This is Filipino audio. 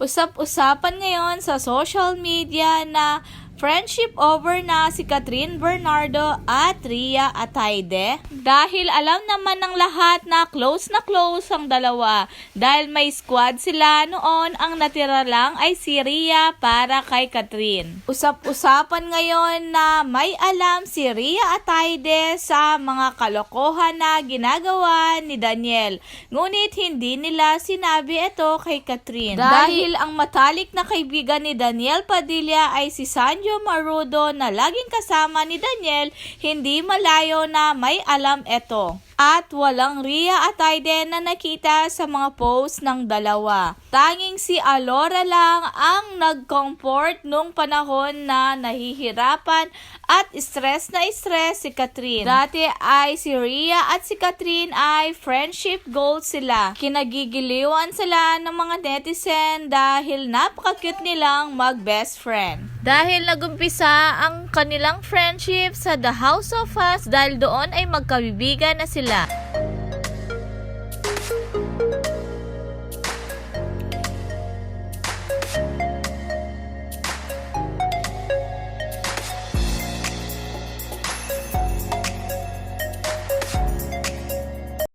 Usap-usapan ngayon sa social media na friendship over na si Catherine Bernardo at Ria Ataide. Dahil alam naman ng lahat na close na close ang dalawa. Dahil may squad sila noon, ang natira lang ay si Ria para kay Catherine. Usap-usapan ngayon na may alam si Ria Ataide sa mga kalokohan na ginagawa ni Daniel. Ngunit hindi nila sinabi ito kay Catherine. Dahil ang matalik na kaibigan ni Daniel Padilla ay si Sanjo Marudo na laging kasama ni Daniel, hindi malayo na may alam ito. At walang Ria Ataide na nakita sa mga post ng dalawa. Tanging si Alora lang ang nag-comfort nung panahon na nahihirapan at stress na stress si Catherine. Dati ay si Ria at si Catherine ay friendship goals sila. Kinagigiliwan sila ng mga netizen dahil napaka-cute nilang mag-best friend. Dahil nagumpisa ang kanilang friendship sa The House of Us dahil doon ay magkabibigan na sila. la